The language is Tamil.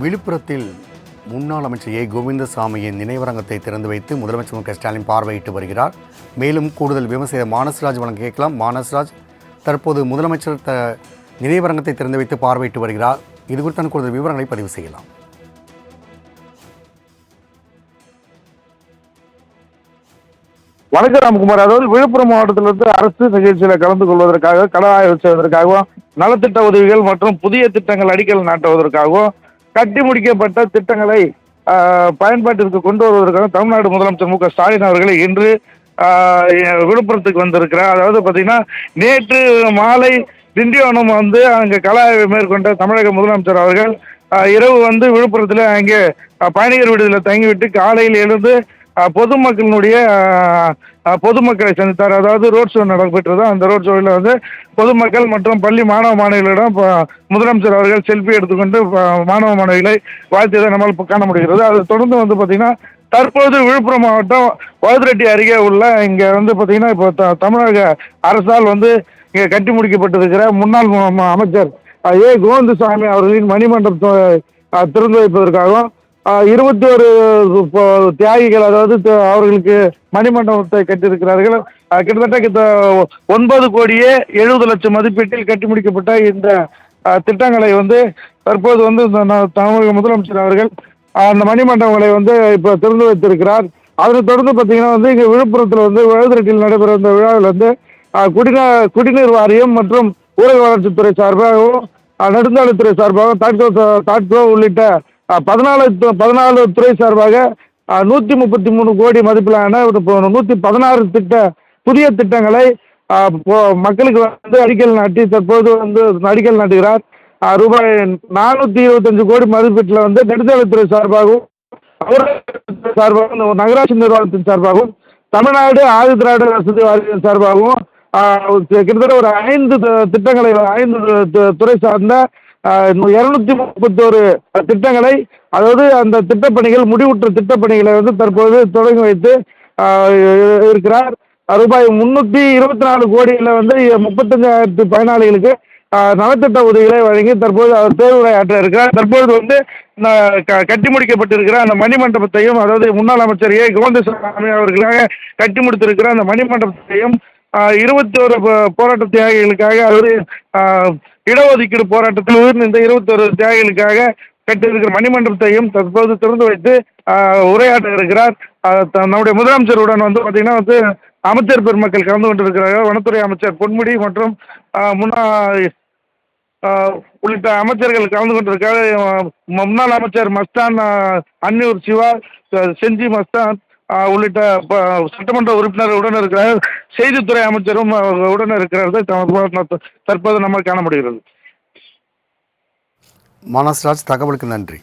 விழுப்புரத்தில் முன்னாள் அமைச்சர் ஏ. கோவிந்தசாமியின் நினைவரங்கத்தை திறந்து வைத்து முதலமைச்சர் மு. க. ஸ்டாலின் பார்வையிட்டு வருகிறார். மேலும் கூடுதல் விமர்சனம் மானஸ்ராஜ் வழங்க கேட்கலாம். மானஸ்ராஜ் தற்போது முதலமைச்சர் த நினைவரங்கத்தை திறந்து வைத்து பார்வையிட்டு வருகிறார். இது குறித்தான கூடுதல் விவரங்களை பதிவு செய்யலாம். வணக்கம் ராம்குமார். அதாவது விழுப்புரம் மாவட்டத்திலிருந்து அரசு நிகழ்ச்சியில கலந்து கொள்வதற்காக கள ஆய்வு செய்வதற்காகவும் நலத்திட்ட உதவிகள் மற்றும் புதிய திட்டங்கள் அடிக்கல் நாட்டுவதற்காகவும் கட்டி முடிக்கப்பட்ட திட்டங்களை பயன்பாட்டிற்கு கொண்டு வருவதற்காக தமிழ்நாடு முதலமைச்சர் மு க ஸ்டாலின் அவர்களை இன்று விழுப்புரத்துக்கு வந்திருக்கிறார். அதாவது பார்த்தீங்கன்னா நேற்று மாலை திண்டிவனம் வந்து அங்கே கலாய்வை மேற்கொண்ட தமிழக முதலமைச்சர் அவர்கள் இரவு வந்து விழுப்புரத்தில் அங்கே பயணிகர் விடுதலை தங்கிவிட்டு காலையில் எழுந்து பொதுமக்களினுடைய பொதுமக்களை சந்தித்தார். அதாவது ரோட் ஷோ நடைபெற்றது. அந்த ரோட் ஷோவில் வந்து பொதுமக்கள் மற்றும் பள்ளி மாணவ மாணவிகளிடம் முதலமைச்சர் அவர்கள் செல்ஃபி எடுத்துக்கொண்டு மாணவ மாணவிகளை வாழ்த்தியதை நம்மால் காண முடிகிறது. அதை தொடர்ந்து வந்து பார்த்தீங்கன்னா தற்போது விழுப்புரம் மாவட்டம் வழுதுரெட்டி அருகே உள்ள இங்கே வந்து பார்த்தீங்கன்னா இப்போ த- தமிழக அரசால் வந்து இங்கே கட்டி முடிக்கப்பட்டிருக்கிற முன்னாள் அமைச்சர் ஏ. கோவிந்தசாமி அவர்களின் மணிமண்டபத்தை திறந்து வைப்பதற்காகவும் இருபத்தி ஒரு தியாகிகள் அதாவது அவர்களுக்கு மணிமண்டபத்தை கட்டியிருக்கிறார்கள். கிட்டத்தட்ட ஒன்பது கோடியே எழுபது லட்சம் மதிப்பீட்டில் கட்டி முடிக்கப்பட்ட இந்த திட்டங்களை வந்து தற்போது வந்து தமிழக முதலமைச்சர் அவர்கள் அந்த மணிமண்டபங்களை வந்து இப்போ திறந்து வைத்திருக்கிறார். அதனை தொடர்ந்து பார்த்தீங்கன்னா வந்து இங்கே விழுப்புரத்தில் வந்து வழுதுரெட்டியில் நடைபெற இந்த விழாவில் வந்து குடிநீர் குடிநீர் வாரியம் மற்றும் ஊரக வளர்ச்சித்துறை சார்பாகவும் நெடுஞ்சாலைத்துறை சார்பாகவும் தாட்கோ தாட்கோ உள்ளிட்ட பதினாலு பதினாலு துறை சார்பாக நூற்றி முப்பத்தி மூணு கோடி மதிப்பிலான ஒரு நூற்றி பதினாறு திட்ட புதிய திட்டங்களை மக்களுக்கு வந்து அடிக்கல் நாட்டி தற்போது வந்து அடிக்கல் நாட்டுகிறார். ரூபாய் நானூற்றி இருபத்தஞ்சு கோடி மதிப்பீட்டில் வந்து நெடுஞ்சாலைத்துறை சார்பாகவும் சார்பாகவும் நகராட்சி நிர்வாகத்தின் சார்பாகவும் தமிழ்நாடு ஆதி திராவிட வசதி வாரியம் சார்பாகவும் கிட்டத்தட்ட ஒரு ஐந்து திட்டங்களை ஐந்து துறை சார்ந்த இரநூத்தி முப்பத்தோரு திட்டங்களை அதாவது அந்த திட்டப்பணிகள் முடிவுற்ற திட்டப்பணிகளை வந்து தற்போது தொடங்கி வைத்து இருக்கிறார். ரூபாய் முன்னூற்றி இருபத்தி நாலு கோடியில் வந்து முப்பத்தஞ்சாயிரத்து பயனாளிகளுக்கு நலத்திட்ட உதவிகளை வழங்கி தற்போது அவர் தேர்வுரை ஆற்ற இருக்கிறார். தற்போது வந்து க- கட்டி முடிக்கப்பட்டிருக்கிற அந்த மணிமண்டபத்தையும் அதாவது முன்னாள் அமைச்சர் ஏ. கோவிந்தசாமி அவர்களாக கட்டி முடித்திருக்கிற அந்த மணிமண்டபத்தையும் இருபத்தோரு போ போராட்ட தியாகிகளுக்காக அதாவது இட இடஒதுக்கீடு போராட்டத்தில் உயிர்நீந்த இருபத்தோரு தியாகிகளுக்காக கட்டியிருக்கிற மணிமண்டபத்தையும் தற்போது திறந்து வைத்து உரையாற்ற இருக்கிறார். நம்முடைய முதலமைச்சருடன் வந்து பார்த்தீங்கன்னா வந்து அமைச்சர் பெருமக்கள் கலந்து கொண்டிருக்கிறார்கள். வனத்துறை அமைச்சர் பொன்முடி மற்றும் முன்னாள் உள்ளிட்ட அமைச்சர்கள் கலந்து கொண்டிருக்காரு முன்னாள் அமைச்சர் மஸ்தான் அன்னூர் அன்னியூர் சிவா செஞ்சி மஸ்தான் உள்ளிட்ட ப- சட்டமன்ற உறுப்பினர் உடன் இருக்கிறார் செய்தித்துறை அமைச்சரும் உடன் இருக்கிறார்கள் தற்போது- தற்போது நம்ம காண முடிகிறது. மானஸ்ராஜ் தகவலுக்கு நன்றி.